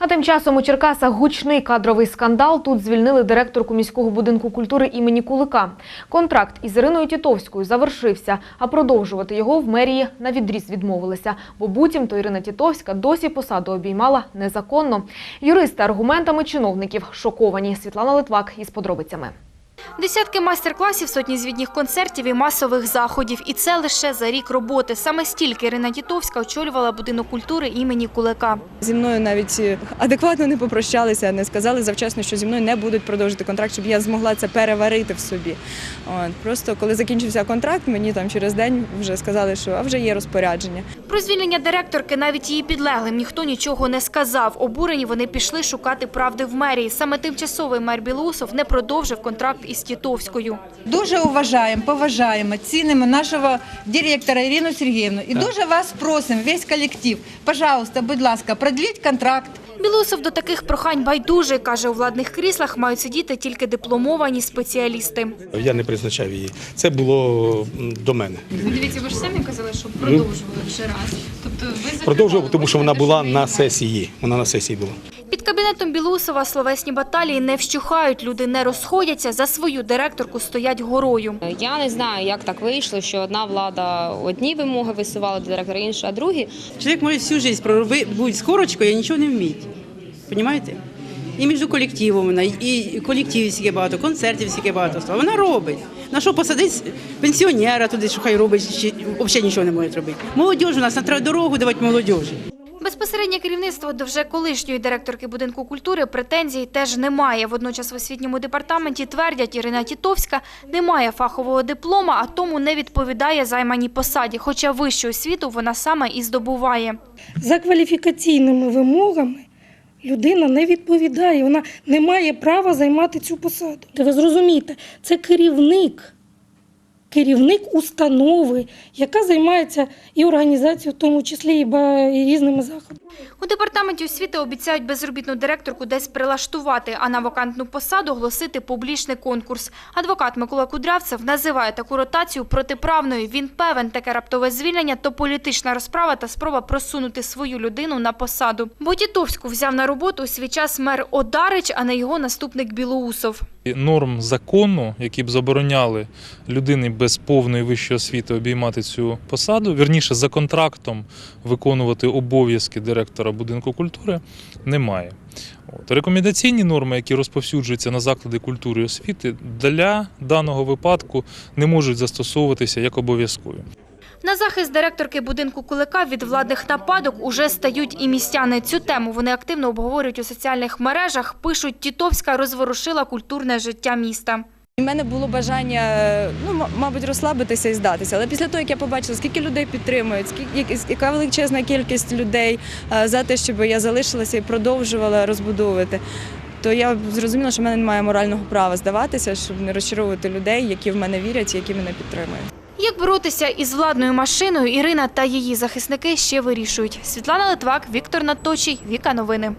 А тим часом у Черкасах гучний кадровий скандал. Тут звільнили директорку міського будинку культури імені Кулика. Контракт із Іриною Тітовською завершився, а продовжувати його в мерії на відріз відмовилися. Бо буцімто Ірина Тітовська досі посаду обіймала незаконно. Юристи аргументами чиновників шоковані. Світлана Литвак із подробицями. Десятки майстер-класів, сотні звітніх концертів і масових заходів. І це лише за рік роботи. Саме стільки Ірина Тітовська очолювала будинок культури імені Кулика. Зі мною навіть е, адекватно не попрощалися, не сказали завчасно, що зі мною не будуть продовжити контракт, щоб я змогла це переварити в собі. От, просто коли закінчився контракт, мені там через день вже сказали, що а вже є розпорядження. Про звільнення директорки навіть її підлеглим ніхто нічого не сказав. Обурені вони пішли шукати правди в мерії. Саме тимчасовий мер Білоусов не продовжив контракт із Тітовською. Дуже уважаємо, поважаємо, цінимо нашого директора Ірину Сергіївну. І дуже вас просимо, весь колектив, пожалуйста, будь ласка, продліть контракт. Білоусов до таких прохань байдужий. Каже, у владних кріслах мають сидіти тільки дипломовані спеціалісти. Я не призначав її. Це було до мене. Дивіться, ви ж самі казали, що продовжували вже раз. Тобто ви Продовжував, тому що вона була на сесії. Вона на сесії була. Кабінетом Білоусова словесні баталії не вщухають. Люди не розходяться. За свою директорку стоять горою. Я не знаю, як так вийшло, що одна влада одні вимоги висувала до директора, інша другі. Человек может всю жизнь проробити, бути з корочкою, а нічого не вміти. Понимаєте? І між колективом вона, і колективів стільки багато, концертів стільки багато. А вона робить. На що посадить пенсіонера туди, що хай робить, чи взагалі нічого не може робити. Молодіж у нас на треба дорогу давати молодіжі. Безпосереднє керівництво до вже колишньої директорки будинку культури претензій теж немає. Водночас в освітньому департаменті твердять, Ірина Тітовська не має фахового диплома, а тому не відповідає займаній посаді. Хоча вищу освіту вона саме і здобуває. за кваліфікаційними вимогами людина не відповідає, вона не має права займати цю посаду. Ви зрозумієте, це керівник, керівник установи, яка займається і організацією, в тому числі і різними заходами. У департаменті освіти обіцяють безробітну директорку десь прилаштувати, а на вакантну посаду оголосити публічний конкурс. Адвокат Микола Кудрявцев називає таку ротацію протиправною. Він певен, таке раптове звільнення – то політична розправа та спроба просунути свою людину на посаду. Бо Тітовську взяв на роботу свій час мер Одарич, а не його наступник Білоусов. норм закону, які б забороняли людині без повної вищої освіти обіймати цю посаду, вірніше за контрактом виконувати обов'язки директора будинку культури, немає. От. Рекомендаційні норми, які розповсюджуються на заклади культури і освіти, для даного випадку не можуть застосовуватися як обов'язкові. На захист директорки будинку Кулика від владних нападок уже стають і містяни. Цю тему вони активно обговорюють у соціальних мережах. Пишуть, Тітовська розворушила культурне життя міста. У мене було бажання, е, ну, мабуть, розслабитися і здатися. Але після того, як я побачила, скільки людей підтримують, скільки яка величезна кількість людей е, за те, щоб я залишилася і продовжувала розбудовувати. То я зрозуміла, що в мене немає морального права здаватися, щоб не розчаровувати людей, які в мене вірять, які мене підтримують. Як боротися із владною машиною, Ірина та її захисники ще вирішують. Світлана Литвак, Віктор Наточий, Віка Новини.